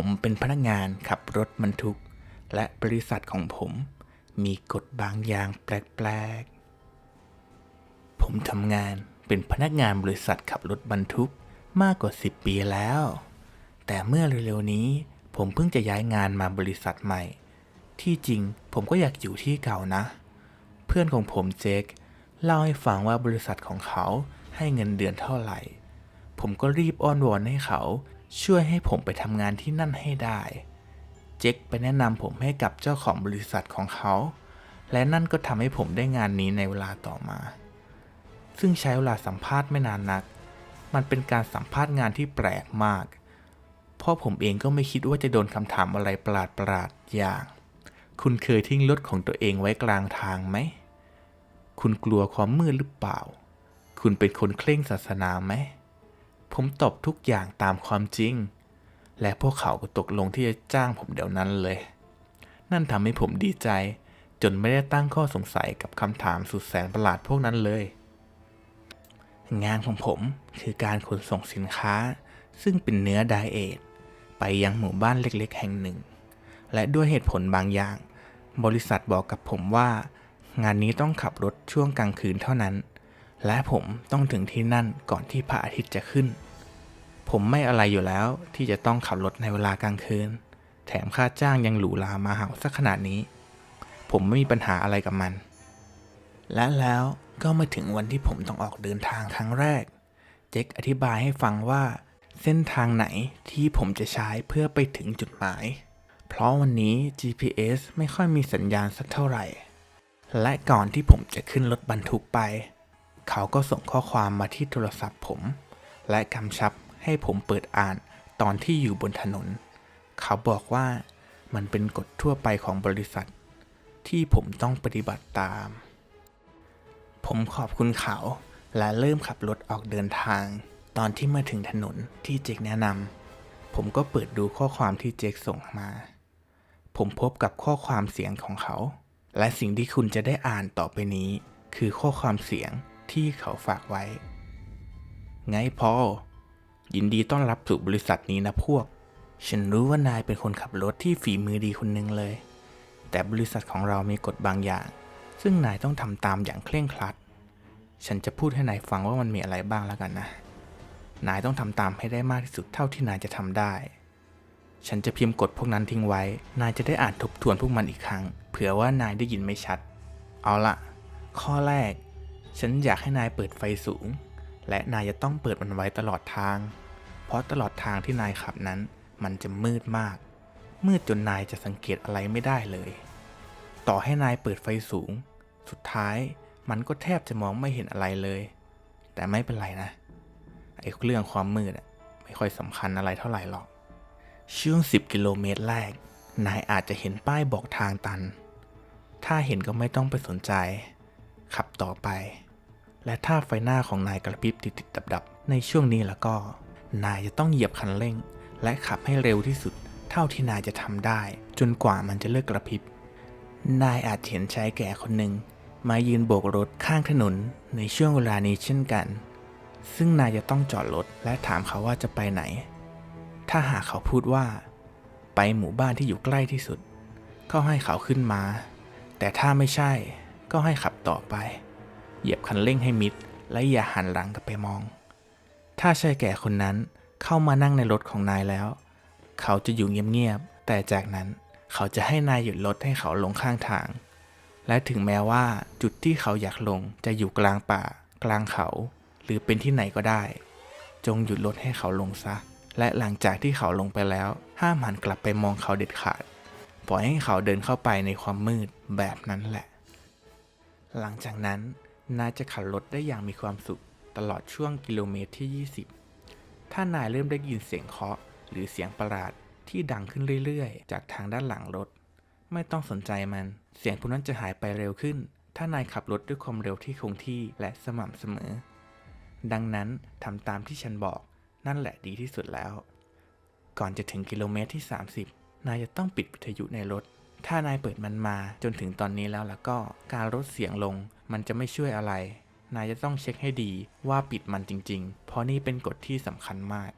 ผมเป็นพนักงานขับรถบรรทุก และบริษัทของผม มีกฎบางอย่างแปลกๆ ผมทำงานเป็นพนักงานบริษัทขับรถบรรทุกมากกว่า 10 ปีแล้ว แต่เมื่อเร็วๆนี้ ผมเพิ่งจะย้ายงานมาบริษัทใหม่ ที่จริงผมก็อยากอยู่ที่เก่านะ เพื่อนของผมเจคเล่าให้ฟังว่าบริษัทของเขาให้เงินเดือนเท่าไหร่ ผมก็รีบอ้อนวอนให้เขา ช่วยให้ผมไปทำงานที่นั่นให้ได้ เจคไปแนะนำผมให้กับเจ้าของบริษัทของเขา และนั่นก็ทำให้ผมได้งานนี้ในเวลาต่อมา ซึ่งใช้เวลาสัมภาษณ์ไม่นานนัก มันเป็นการสัมภาษณ์งานที่แปลกมาก เพราะผมเองก็ไม่คิดว่าจะโดนคำถามอะไรประหลาดๆอย่าง คุณเคยทิ้งรถของตัวเองไว้กลางทางไหม คุณกลัวความมืดหรือเปล่า คุณเป็นคนเคร่งศาสนาไหม ผมตอบทุกอย่างตามความจริง และพวกเขาก็ตกลงที่จะจ้างผมเดี๋ยวนั้นเลย นั่นทำให้ผมดีใจ จนไม่ได้ตั้งข้อสงสัยกับคำถามสุดแสนประหลาดพวกนั้นเลย งานของผมคือการขนส่งสินค้า ซึ่งเป็นเนื้อไดเอทไปยังหมู่บ้านเล็กๆ แห่งหนึ่ง และด้วยเหตุผลบางอย่าง บริษัทบอกกับผมว่า งานนี้ต้องขับรถช่วงกลางคืนเท่านั้นและผมต้องถึงที่นั่นก่อนที่พระอาทิตย์จะขึ้น ผมไม่อะไรอยู่แล้วที่จะต้องขับรถในเวลากลางคืน แถมค่าจ้างยังหรูหรามาหาสักขนาดนี้ ผมไม่มีปัญหาอะไรกับมัน และแล้วก็มาถึงวันที่ผมต้องออกเดินทางครั้งแรก เจ็คอธิบายให้ฟังว่า เส้นทางไหนที่ผมจะใช้เพื่อไปถึงจุดหมาย เพราะวันนี้ GPS ไม่ค่อยมีสัญญาณสักเท่าไหร่ และก่อนที่ผมจะขึ้นรถบรรทุกไป เขาก็ส่งข้อความมาที่โทรศัพท์ผม และกำชับ ให้ผมเปิดอ่านตอนที่อยู่บนถนน เขาบอกว่ามันเป็นกฎทั่วไปของบริษัท ที่ผมต้องปฏิบัติตาม ผมขอบคุณเขาและเริ่มขับรถออกเดินทาง ตอนที่มาถึงถนนที่เจคแนะนำผมก็เปิดดูข้อความที่เจคส่งมา ผมพบกับข้อความเสียงของเขา และสิ่งที่คุณจะได้อ่านต่อไปนี้ คือข้อความเสียงที่เขาฝากไว้ ไงพอ ยินดีต้อนรับสู่บริษัทนี้นะพวก ฉันรู้ว่านายเป็นคนขับรถที่ฝีมือดีคนหนึ่งเลย แต่บริษัทของเรามีกฎบางอย่าง ซึ่งนายต้องทำตามอย่างเคร่งครัด ฉันจะพูดให้นายฟังว่ามันมีอะไรบ้างแล้วกันนะ นายต้องทำตามให้ได้มากที่สุดเท่าที่นายจะทำได้ ฉันจะพิมพ์กฎพวกนั้นทิ้งไว้ นายจะได้อ่านทบทวนพวกมันอีกครั้ง เผื่อว่านายได้ยินไม่ชัด เอาละข้อแรก ฉันอยากให้นายเปิดไฟสูง และนายจะต้องเปิดมันไว้ตลอดทาง เพราะตลอดทางที่นายขับนั้นมันจะมืดมาก มืดจนนายจะสังเกตอะไรไม่ได้เลย ต่อให้นายเปิดไฟสูง สุดท้ายมันก็แทบจะมองไม่เห็นอะไรเลย แต่ไม่เป็นไรนะไอ้เรื่องความมืดอะไม่ค่อยสำคัญอะไรเท่าไหร่หรอก ช่วง 10 กิโลเมตรแรก นายอาจจะเห็นป้ายบอกทางตัน ถ้าเห็นก็ไม่ต้องไปสนใจ ขับต่อไป และถ้าไฟหน้าของนายกระพริบติดๆดับๆในช่วงนี้แล้วก็ นายจะต้องเหยียบคันเร่ง และขับให้เร็วที่สุด เท่าที่นายจะทำได้ จนกว่ามันจะเลิกกระพริบ นายอาจเห็นชายแก่คนหนึ่งมายืนโบกรถข้างถนนในช่วงเวลานี้เช่นกัน ซึ่งนายจะต้องจอดรถและถามเขาว่าจะไปไหน ถ้าหากเขาพูดว่า ไปหมู่บ้านที่อยู่ใกล้ที่สุด ก็ให้เขาขึ้นมา แต่ถ้าไม่ใช่ก็ให้ขับต่อไป เหยียบคันเร่งให้มิด และอย่าหันหลังกลับไปมอง ถ้าชายแก่คนนั้นเข้ามานั่งในรถของนายแล้ว เขาจะอยู่เงียบๆแต่จากนั้นเขาจะให้นายหยุดรถให้เขาลงข้างทาง และถึงแม้ว่าจุดที่เขาอยากลงจะอยู่กลางป่า กลางเขา หรือเป็นที่ไหนก็ได้ จงหยุดรถให้เขาลงซะ และหลังจากที่เขาลงไปแล้ว ห้ามหันกลับไปมองเขาเด็ดขาด ปล่อยให้เขาเดินเข้าไปในความมืดแบบนั้นแหละ หลังจากนั้น นายจะขับรถได้อย่างมีความสุข ตลอดช่วงกิโลเมตรที่ 20 ถ้านายเริ่มได้ยินเสียงเคาะ หรือเสียงประหลาดที่ดังขึ้นเรื่อยๆ จากทางด้านหลังรถ ไม่ต้องสนใจมัน เสียงพวกนั้นจะหายไปเร็วขึ้น ถ้านายขับรถด้วยความเร็วที่คงที่และสม่ำเสมอ ดังนั้นทำตามที่ฉันบอกนั่นแหละดีที่สุดแล้ว ก่อนจะถึงกิโลเมตรที่ 30 นายจะต้องปิดวิทยุในรถ ถ้านายเปิดมันมาจนถึงตอนนี้แล้วแล้วก็การลดเสียงลงมันจะไม่ช่วยอะไร นายจะต้องเช็คให้ดีว่าปิดมันจริง ๆ เพราะนี่เป็นกฎที่สำคัญมาก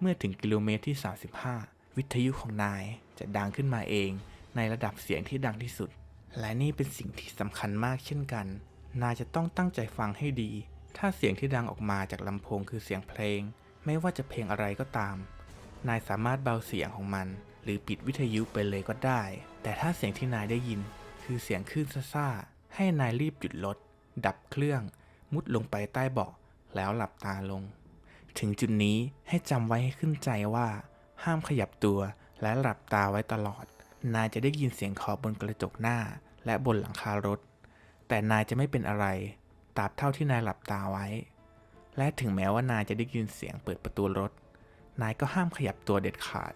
เมื่อถึงกิโลเมตรที่ 35 วิทยุของนายจะดังขึ้นมาเอง ในระดับเสียงที่ดังที่สุด และนี่เป็นสิ่งที่สำคัญมากเช่นกัน นายจะต้องตั้งใจฟังให้ดี ถ้าเสียงที่ดังออกมาจากลำโพงคือเสียงเพลง ไม่ว่าจะเพลงอะไรก็ตาม นายสามารถเบาเสียงของมัน หรือปิดวิทยุไปเลยก็ได้ แต่ถ้าเสียงที่นายได้ยิน คือเสียงคลื่นซ่าๆให้นายรีบหยุดรถ ดับเครื่อง มุดลงไปใต้เบาะ แล้วหลับตาลง ถึงจุดนี้ให้จำไว้ให้ขึ้นใจว่า ห้ามขยับตัวและหลับตาไว้ตลอด นายจะได้ยินเสียงเคอบนกระจกหน้า และบนหลังคารถ แต่นายจะไม่เป็นอะไรตราบเท่าที่นายหลับตาไว้ และถึงแม้ว่านายจะได้ยินเสียงเปิดประตูรถ นายก็ห้ามขยับตัวเด็ดขาด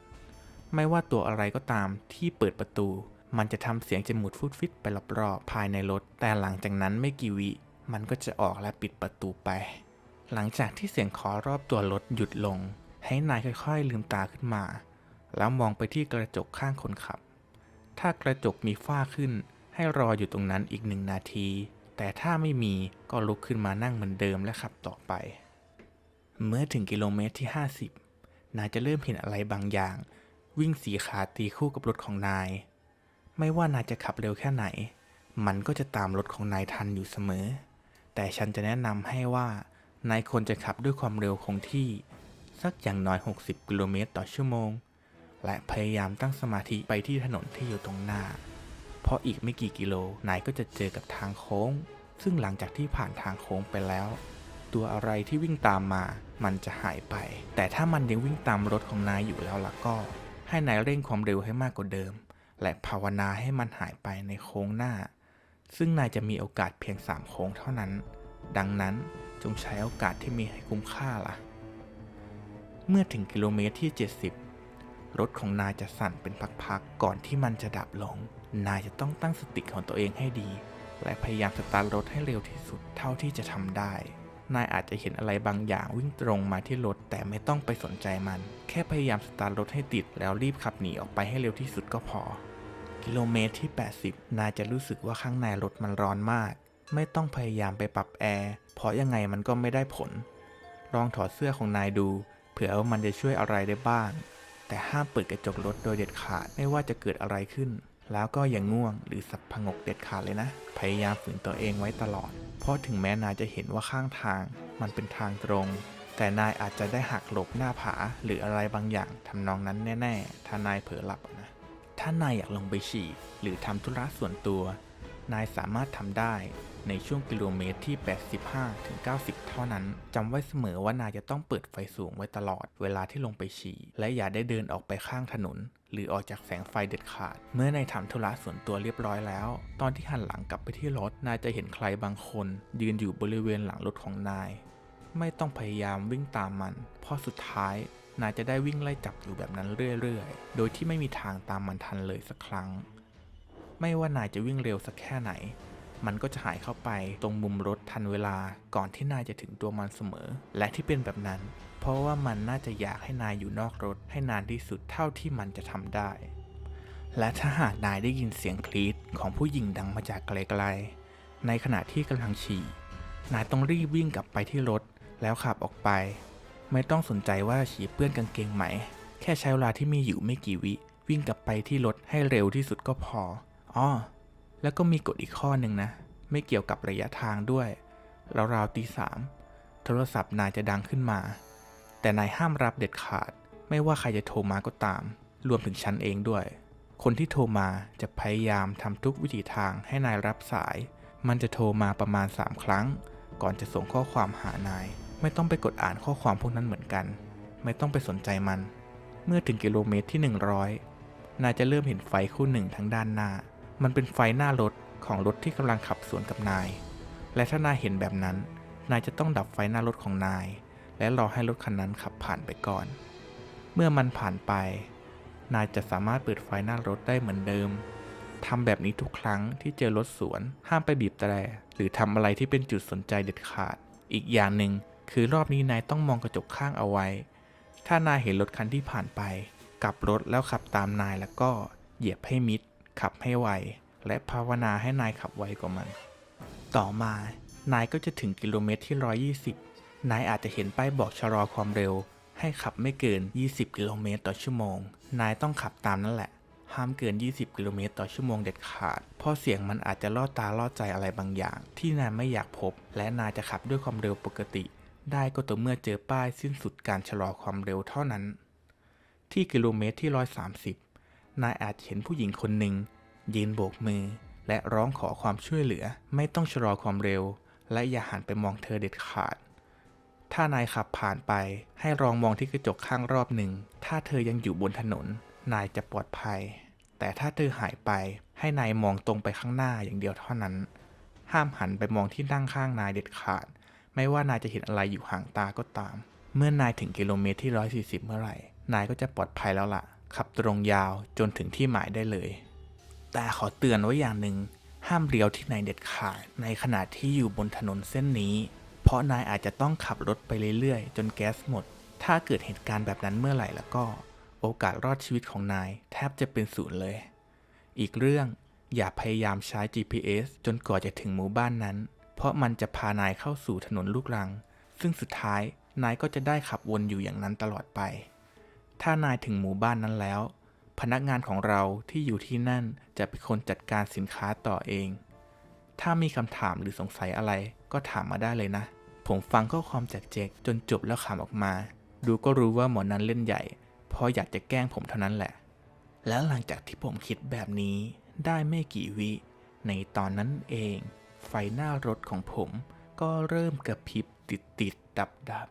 ไม่ว่าตัวอะไรก็ตามที่เปิดประตู มันจะทำเสียงจมูกฟุดฟิตไปรอบๆภายในรถ แต่หลังจากนั้นไม่กี่วิ มันก็จะออกและปิดประตูไป หลังจากที่เสียงเคอรอบตัวรถหยุดลง ให้นายค่อยๆ ลืมตาขึ้นมา แล้วมองไปที่กระจกข้างคนขับ ถ้ากระจกมีฝ้าขึ้น ให้รออยู่ตรงนั้นอีกหนึ่งนาที แต่ถ้าไม่มีก็ลุกขึ้นมานั่งเหมือนเดิมและขับต่อไป เมื่อถึงกิโลเมตรที่ 50นายจะเริ่มเห็นอะไรบางอย่าง วิ่งสีขาตีคู่กับรถของนาย ไม่ว่านายจะขับเร็วแค่ไหน มันก็จะตามรถของนายทันอยู่เสมอ แต่ฉันจะแนะนำให้ว่านายควรจะขับด้วยความเร็วคงที่ สักอย่างน้อย 60 กิโลเมตรต่อชั่วโมง และพยายามตั้งสมาธิไปที่ถนนที่อยู่ตรงหน้า เพราะอีกไม่กี่กิโลนายก็จะเจอกับทางโค้ง ซึ่งหลังจากที่ผ่านทางโค้งไปแล้ว ตัวอะไรที่วิ่งตามมา มันจะหายไป แต่ถ้ามันยังวิ่งตามรถของนายอยู่แล้วล่ะก็ ให้นายเร่งความเร็วให้มากกว่าเดิม และภาวนาให้มันหายไปในโค้งหน้า ซึ่งนายจะมีโอกาสเพียง 3 โค้งเท่านั้น ดังนั้นจงใช้โอกาสที่มีให้คุ้มค่าล่ะ เมื่อถึงกิโลเมตรที่ 70 รถของนายจะสั่นเป็นพักๆก่อนที่มันจะดับลง นายจะต้องตั้งสติของตัวเองให้ดี และพยายามสตาร์ทรถให้เร็วที่สุดเท่าที่จะทำได้ นายอาจจะเห็นอะไรบางอย่างวิ่งตรงมาที่รถ แต่ไม่ต้องไปสนใจมัน แค่พยายามสตาร์ทรถให้ติด แล้วรีบขับหนีออกไปให้เร็วที่สุดก็พอ กิโลเมตรที่ 80 นายจะรู้สึกว่าข้างในรถมันร้อนมาก ไม่ต้องพยายามไปปรับแอร์เพราะยังไงมันก็ไม่ได้ผล ลองถอดเสื้อของนายดู เผื่อว่ามันจะช่วยอะไรได้บ้าง แต่ห้ามเปิดกระจกรถโดยเด็ดขาดไม่ว่าจะเกิดอะไรขึ้น แล้วก็อย่างง่วงหรือสับพงกเด็ดขาดเลยนะ พยายามฝืนตัวเองไว้ตลอด เพราะถึงแม้นายจะเห็นว่าข้างทางมันเป็นทางตรง แต่นายอาจจะได้หักหลบหน้าผาหรืออะไรบางอย่างทำนองนั้นแน่ ๆ ถ้านายเผลอหลับนะ ถ้านายอยากลงไปฉี่หรือทำธุระส่วนตัว นายสามารถทำได้ ในช่วงกิโลเมตรที่ 85-90 เท่านั้น จำไว้เสมอว่านายจะต้องเปิดไฟสูงไว้ตลอดเวลาที่ลงไปฉี่ และอย่าได้เดินออกไปข้างถนน หรือออกจากแสงไฟเด็ดขาด เมื่อนายทำธุระส่วนตัวเรียบร้อยแล้ว ตอนที่หันหลังกลับไปที่รถ นายจะเห็นใครบางคน ยืนอยู่บริเวณหลังรถของนาย ไม่ต้องพยายามวิ่งตามมัน เพราะสุดท้ายนายจะได้วิ่งไล่จับอยู่แบบนั้นเรื่อยๆ โดยที่ไม่มีทางตามมันทันเลยสักครั้ง ไม่ว่านายจะวิ่งเร็วสักแค่ไหน มันก็จะหายเข้าไปตรงมุมรถทันเวลาก่อนที่นายจะถึงตัวมันเสมอ และที่เป็นแบบนั้น เพราะว่ามันน่าจะอยากให้นายอยู่นอกรถให้นานที่สุดเท่าที่มันจะทำได้ และถ้าหากนายได้ยินเสียงคลีดของผู้หญิงดังมาจากไกลๆ ในขณะที่กำลังฉี่ นายต้องรีบวิ่งกลับไปที่รถแล้วขับออกไป ไม่ต้องสนใจว่าฉี่เปื้อนกางเกงไหม แค่ใช้เวลาที่มีอยู่ไม่กี่วิ วิ่งกลับไปที่รถให้เร็วที่สุดก็พอ อ้อ แล้วก็มีกฎอีกข้อหนึ่งนะ ไม่เกี่ยวกับระยะทางด้วยราวๆตีสามโทรศัพท์นายจะดังขึ้นมา แต่นายห้ามรับเด็ดขาด ไม่ว่าใครจะโทรมาก็ตาม รวมถึงฉันเองด้วย คนที่โทรมาจะพยายามทำทุกวิถีทางให้นายรับสาย มันจะโทรมาประมาณ 3 ครั้ง ก่อนจะส่งข้อความหานาย ไม่ต้องไปกดอ่านข้อความพวกนั้นเหมือนกัน ไม่ต้องไปสนใจมัน เมื่อถึงกิโลเมตรที่ 100 นายจะเริ่มเห็นไฟคู่หนึ่งทางด้านหน้า มันเป็นไฟหน้ารถของรถที่กำลังขับสวนกับนาย และถ้านายเห็นแบบนั้น นายจะต้องดับไฟหน้ารถของนาย และรอให้รถคันนั้นขับผ่านไปก่อน เมื่อมันผ่านไป นายจะสามารถเปิดไฟหน้ารถได้เหมือนเดิมทำแบบนี้ทุกครั้งที่เจอรถสวน ห้ามไปบีบแตร หรือทำอะไรที่เป็นจุดสนใจเด็ดขาด อีกอย่างหนึ่งคือรอบนี้นายต้องมองกระจกข้างเอาไว้ ถ้านายเห็นรถคันที่ผ่านไป กลับรถแล้วขับตามนายแล้วก็เหยียบให้มิด ขับให้ไว และภาวนาให้นายขับไวกว่ามัน ต่อมานายก็จะถึงกิโลเมตรที่ 120 นายอาจจะเห็นป้ายบอกชะลอความเร็ว ให้ขับไม่เกิน 20 กิโลเมตรต่อชั่วโมง นายต้องขับตามนั่นแหละ ห้ามเกิน 20 กิโลเมตรต่อชั่วโมงเด็ดขาด เพราะเสียงมันอาจจะล่อตาล่อใจอะไรบางอย่าง ที่นายไม่อยากพบ และนายจะขับด้วยความเร็วปกติ ได้ก็ต่อเมื่อเจอป้ายสิ้นสุดการชะลอความเร็วเท่านั้น ที่กิโลเมตรที่ 130 นายอาจเห็นผู้หญิงคนหนึ่งยืนโบกมือ และร้องขอความช่วยเหลือ ไม่ต้องชะลอความเร็ว และอย่าหันไปมองเธอเด็ดขาด ถ้านายขับผ่านไปให้ลองมองที่กระจกข้างรอบหนึ่ง ถ้าเธอยังอยู่บนถนน นายจะปลอดภัย แต่ถ้าเธอหายไปให้นายมองตรงไปข้างหน้าอย่างเดียวเท่านั้น ห้ามหันไปมองที่นั่งข้างนายเด็ดขาด ไม่ว่านายจะเห็นอะไรอยู่ห่างตาก็ตาม เมื่อนายถึงกิโลเมตรที่ 140 เมื่อไหร่ นายก็จะปลอดภัยแล้วล่ะ ขับตรงยาวจนถึงที่หมายได้เลย แต่ขอเตือนไว้อย่างหนึ่งห้ามเลี้ยวที่ไหนเด็ดขาดในขณะที่อยู่บนถนนเส้นนี้ เพราะนายอาจจะต้องขับรถไปเรื่อยๆ จนแก๊สหมด ถ้าเกิดเหตุการณ์แบบนั้นเมื่อไหร่แล้วก็ โอกาสรอดชีวิตของนายแทบจะเป็นศูนย์เลย อีกเรื่องอย่าพยายามใช้ GPS จนกว่าจะถึงหมู่บ้านนั้น เพราะมันจะพานายเข้าสู่ถนนลูกรัง ซึ่งสุดท้ายนายก็จะได้ขับวนอยู่อย่างนั้นตลอดไป ถ้านายถึงหมู่บ้านนั้นแล้ว พนักงานของเราที่อยู่ที่นั่นจะเป็นคนจัดการสินค้าต่อเอง ถ้ามีคำถามหรือสงสัยอะไรก็ถามมาได้เลยนะ ผมฟังข้อความจากเจคจนจบแล้วขำออกมา ดูก็รู้ว่าหมอนั้นเล่นใหญ่เพราะอยากจะแกล้งผมเท่านั้นแหละ แล้วหลังจากที่ผมคิดแบบนี้ได้ไม่กี่วิ ในตอนนั้นเอง ไฟหน้ารถของผมก็เริ่มกระพริบติดติดดับดับ